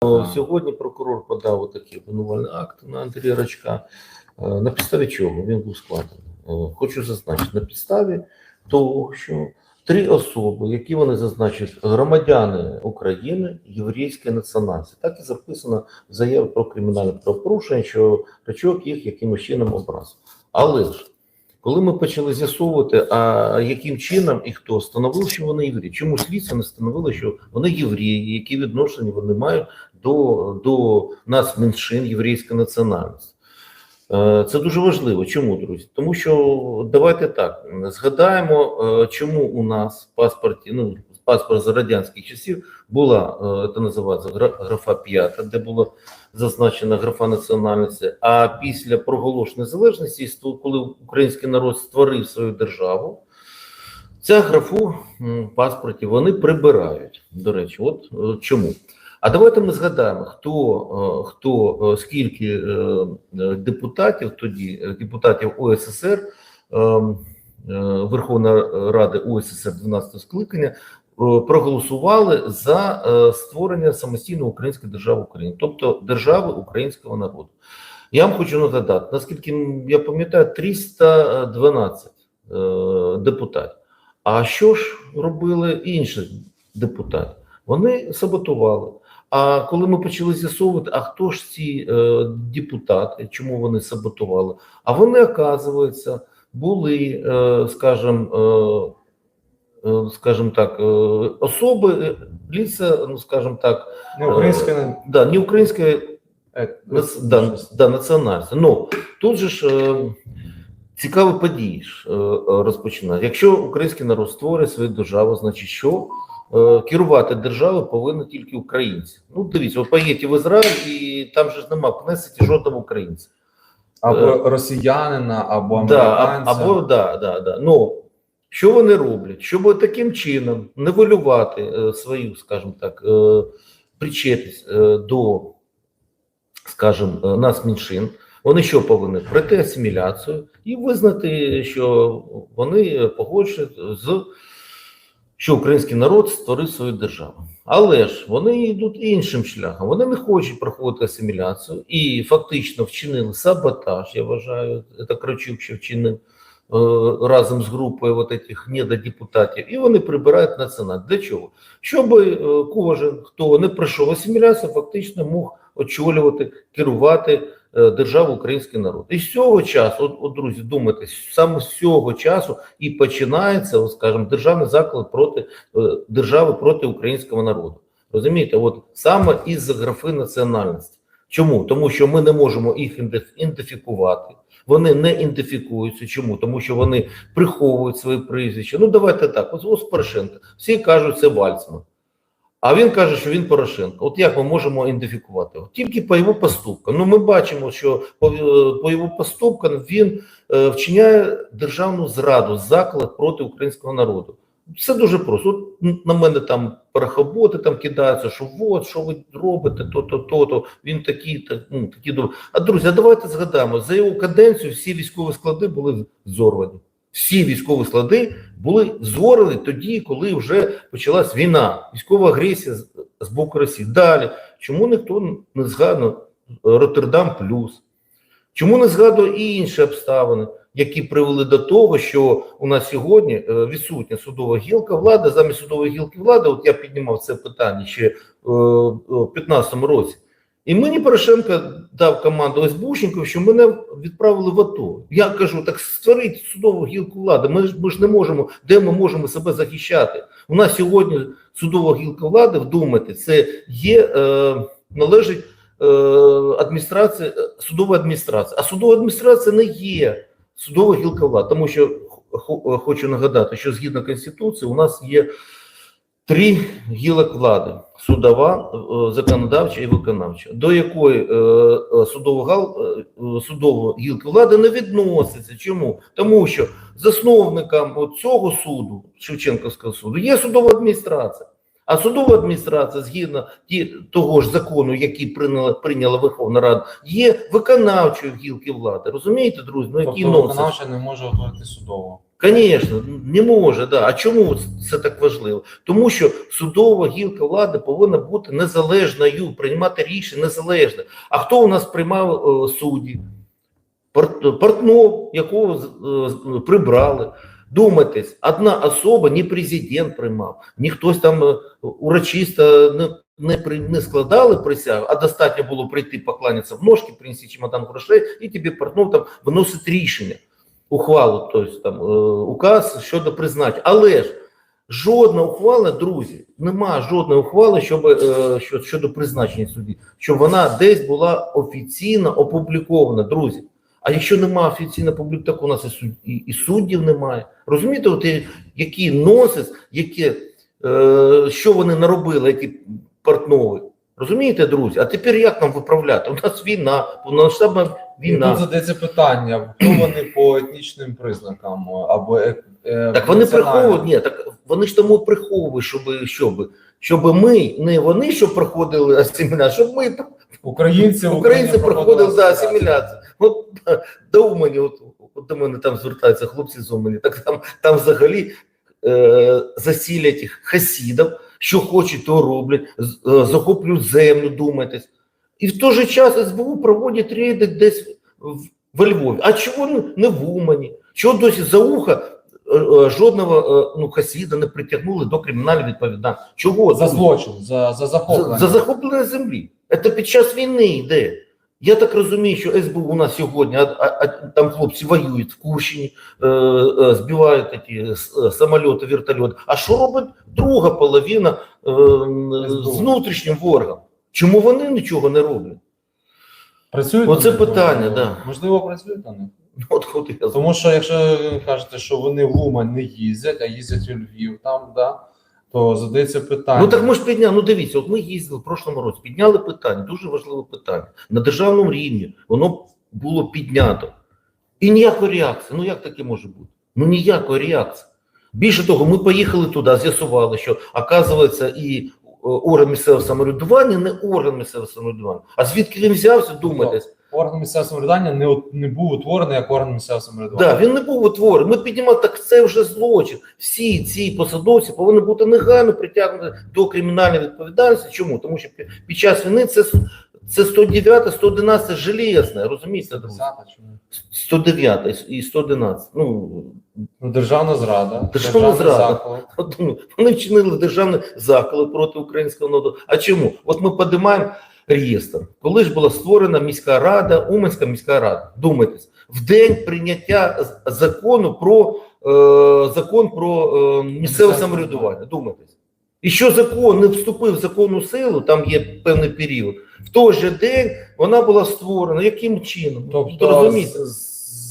О, Сьогодні прокурор подав такий обвинувальний акт на Андрія Рачка. Е, На підставі чого він був складений? Е, Хочу зазначити, на підставі того, що три особи, які вони зазначують, громадяни України єврейської національності. Так і записано в заяві про кримінальне правопорушення, що Рачок їх якимось чином образив. Але ж, коли ми почали з'ясовувати, а яким чином і хто встановив, що вони євреї, чому слідство не встановило, що вони євреї, які відношення вони мають до, до нас меншин єврейської національності. Е, Це дуже важливо. Чому, друзі? Тому що давайте так згадаємо, е, чому у нас в паспорті, ну паспорт з радянських часів була е, це називається графа п'ята, де була зазначена графа національності. А після проголошення незалежності, коли український народ створив свою державу, ця графу в паспорті вони прибирають. До речі, от е, чому? А давайте ми згадаємо, хто, е, хто скільки депутатів тоді, депутатів ОССР, е, е, Верховної Ради ОССР 12 скликання, проголосували за е, створення самостійної української держави України, тобто держави українського народу. Я вам хочу нагадати, наскільки я пам'ятаю, 312 е, депутатів. А що ж робили інші депутати? Вони саботували. А коли ми почали з'ясовувати, а хто ж ці е, депутати, чому вони саботували? А вони, оказується, були, е, скажімо, е, скажімо так, е, особи, е, лица, ну скажімо так, Не українська да, не української е, да, да, національності. Ну тут же ж цікаві події е. Якщо український народ створює свою державу, значить що? Керувати державою повинні тільки українці. Ну, дивіться, ви поїдете в Ізраїль, і там же ж нема в Кнесеті жодного українця. або росіянина, або Да, американця. або да, да, да. Ну що вони роблять? Щоб таким чином нивелювати е, свою, скажімо так, е, причетність е, до, скажімо, нас меншин. Вони що повинні пройти асиміляцію і визнати, що вони погоджуються з що український народ створив свою державу. Але ж вони йдуть іншим шляхом. Вони не хочуть проходити асиміляцію і фактично вчинили саботаж. Я вважаю, це Кравчук ще вчинив разом з групою вот этих недодепутатів, і вони прибирають на. Для чого? Щоб е, кожен, хто не пройшов асиміляцію, фактично мог очолювати, керувати е, державу український народ. І з цього часу, от, от друзі, думайте, саме з цього часу і починається, от, скажімо, державний заклад проти е, держави проти українського народу. Розумієте, от саме із графи національності. Чому? Тому що ми не можемо їх ідентифікувати. Вони не ідентифікуються. Чому? Тому що вони приховують свої прізвища. Ну давайте так. Ось, ось Порошенко. Всі кажуть, це Вальцман. А він каже, що він Порошенко. От як ми можемо ідентифікувати його? Тільки по його поступкам. Ну, ми бачимо, що по, е, по його поступкам він е, вчиняє державну зраду, заклад проти українського народу. Все дуже просто. От на мене там парахоботи там кидаються, що от, що ви робите, то-то, то-то, він такий, так, ну, такі добрі. А друзі, а давайте згадаємо, за його каденцію всі військові склади були зорвані. Всі військові склади були зорвані тоді, коли вже почалась війна, військова агресія з, боку Росії. Далі, чому ніхто не згадує Роттердам плюс? Чому не згадує і інші обставини, які привели до того, що у нас сьогодні е, відсутня судова гілка влади, замість судової гілки влади, от я піднімав це питання ще е, е, в 2015 році. І мені Порошенко дав команду СБУшників, що мене відправили в АТО. Я кажу, так створіть судову гілку влади. Ми ж, ми ж не можемо, де ми можемо себе захищати. У нас сьогодні судова гілка влади, вдумайте, це є, е, належить е, адміністрація, е, судова адміністрація. А судова адміністрація не є судова гілка влади, тому що е, хочу нагадати, що згідно Конституції у нас є три гілок влади: судова, е, законодавча і виконавча, до якої е, судова гал, судова гілка влади не відноситься. Чому? Тому що засновником цього суду, Шевченківського суду, є судова адміністрація. А судова адміністрація, згідно того ж закону, який прийняла, прийняла Верховна Рада, є виконавчою гілки влади. Розумієте, друзі? Ну який Тобто виконавча не може утворити судову. Звісно, не може, да. А чому це так важливо? Тому що судова гілка влади повинна бути незалежною, приймати рішення незалежно. А хто у нас приймав е, судді? Пор- Портнов, якого е, прибрали. Думайтесь, одна особа, не президент приймав, ні хтось там е, урочисто не, не, не складали присягу, а достатньо було прийти поклонятися в ножки, принести чемодан грошей, і тобі Портнов там виносить рішення, ухвалу, тобто там е, указ щодо призначення. Але ж жодна ухвала, друзі, нема жодної ухвали щоб, е, щодо призначення судді, щоб вона десь була офіційно опублікована, друзі. А якщо немає офіційно публік, так у нас і, суд, і, і суддів немає. Розумієте, от і- який носис, які, е, що вони наробили, які портнови. Розумієте, друзі? А тепер як нам виправляти? У нас війна, повномасштабна І тут війна. задається питання, хто вони по етнічним признакам або е, е, Так вони приховують, ні, так вони ж тому приховують, щоб, щоб, щоб ми, не вони, щоб проходили асиміляцію, щоб ми Українці Українці проходили за асиміляцію. От до Умані, от, от до мене там звертаються хлопці з Умані, так там, там взагалі е, засілять їх хасідів, що хочуть, то роблять, е, захоплюють землю, думайтесь. І в той же час СБУ проводять рейди десь в, во Львові. А чого не- в Умані? Чого досі за ухо е, е, жодного е, ну, хасіда не притягнули до кримінальної відповідальності? Чого? За злочин, за, за захоплення. За, за захоплення землі. Це під час війни йде. Я так розумію, що СБУ у нас сьогодні, а, а, а там хлопці воюють в Курщині, е, е, збивають ті с- самольоти, вертольоти. А що робить друга половина е, з внутрішнім ворогом? Чому вони нічого не роблять? Працюють Оце питання, Можливо, да. Можливо, працюють на них. От, от я Тому що якщо ви кажете, що вони в Умань не їздять, а їздять у Львів там, да, то задається питання. Ну так ми ж підняли. Ну дивіться, от ми їздили в прошлому році, підняли питання, дуже важливе питання. На державному рівні воно було піднято. І ніякої реакції. Ну як таке може бути? Ну ніякої реакції. Більше того, ми поїхали туди, з'ясували, що оказується і е, орган місцевого самоврядування не орган місцевого самоврядування. А звідки він взявся, думаєте? Орган місцевого самоврядування не, не був утворений як орган місцевого самоврядування. Да, він не був утворений. Ми піднімали, так це вже злочин. Всі ці посадовці повинні бути негайно притягнуті до кримінальної відповідальності. Чому? Тому що пі- під час війни це, це 109, 111 железне, розумієте, друзі? Десята 109 і 111. Ну, Ну, державна зрада, Державна зрада. от, ну, вони вчинили державний заклик проти українського народу. А чому? От ми подимаємо реєстр. Коли ж була створена міська рада, Уманська міська рада. Думайтесь, в день прийняття закону про е, закон про е, місцеве самоврядування. Думайтесь. І що закон не вступив в законну силу, там є певний період. В той же день вона була створена. Яким чином? Тобто розумієте?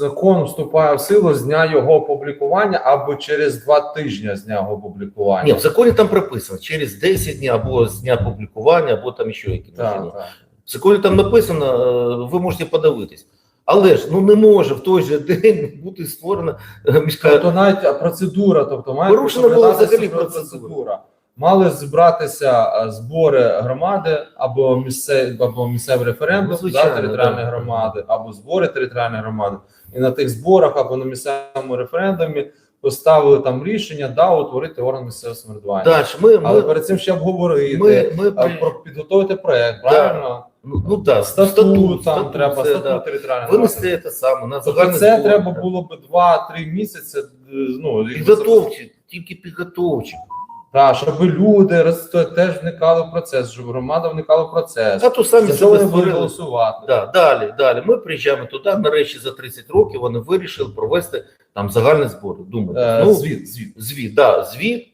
Закон вступає в силу з дня його опублікування або через два тижні з дня його опублікування. Ні, в законі там прописано через 10 днів або з дня публікування, або там ще якісь. так, так. В законі там написано, е, ви можете подивитись. Але ж ну не може в той же день бути створена е, міська. Тобто навіть процедура, тобто має Порушена була взагалі процедура. Мали збиратися а, збори громади або місцеві або місцевий референдум Ну, звичайно, да, територіальної да. громади, або збори територіальної громади. І на тих зборах або на місцевому референдумі поставили там рішення да утворити орган місцевого самоврядування. Далі ми, Але ми, перед цим ще обговорити, ми, ми, а, про підготовити проект, Да. правильно? ну, ну да, Статут, статут, там статут, треба це, статут да. територіальної винести це саме на Тобто це збор, треба було б 2-3 місяці. е, Ну, підготовчі, тільки підготовчі. Так, щоб люди роз- теж вникали в процес, щоб громада вникала в процес. А то самі будуть створили. голосувати? Да, далі, далі. Ми приїжджаємо туди. Нарешті за 30 років вони вирішили провести там загальні збори. Думаю, Е, ну, звіт, звіт. звіт, да, звіт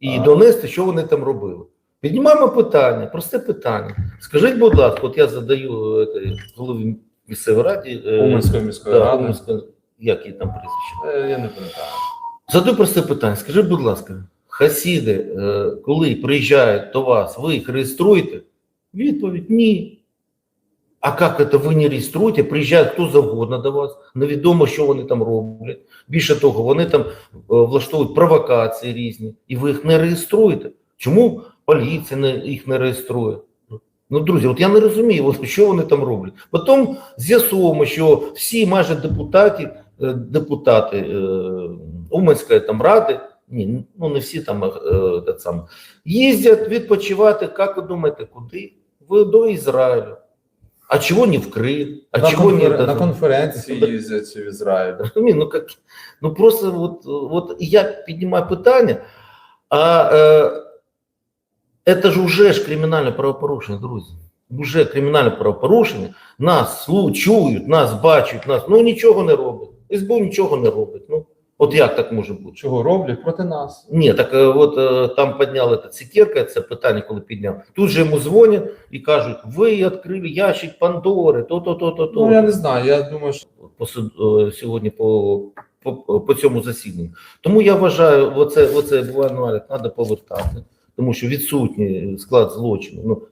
і Ага. донести, що вони там робили. Піднімаємо питання, просте питання. Скажіть, будь ласка, от я задаю е, голові місцевої раді, е, Уманської міської да, ради. Уманської- як її там прізвище? Е, Я не пам'ятаю. Задаю просте питання. Скажіть, будь ласка, хасіди, е, коли приїжджають до вас, ви їх реєструєте? Відповідь ні. А як це ви не реєструєте? Приїжджає хто завгодно до вас, невідомо, що вони там роблять. Більше того, вони там е, влаштовують провокації різні, і ви їх не реєструєте. Чому поліція не, їх не реєструє? Ну, друзі, от я не розумію, от що вони там роблять. Потім з'ясуємо, що всі майже депутати, е, депутати е, Уманської там ради, ні, ну не всі там е, те саме, їздять відпочивати, як ви думаєте, куди? В, до Ізраїлю. А чого не в Крим? А на, чого не конфер... до- на конференції їздять в Ізраїль. Розумію, ну как, ну просто вот, вот я піднімаю питання, а е, це ж уже ж кримінальне правопорушення, друзі. Уже кримінальне правопорушення. Нас чують, нас бачать, нас ну нічого не роблять. СБУ нічого не робить. Ну, от як так може бути? Чого роблять проти нас? Ні, так е, от е, там підняли та Цикерка, це питання, коли підняв. Тут же йому дзвонять і кажуть: ви відкрили ящик Пандори, то, то, то, то, то Ну я не знаю. Я думаю, що по е, сьогодні по, по, по цьому засіданню. Тому я вважаю, оце, оце буває треба повертати, тому що відсутній склад злочину. Ну,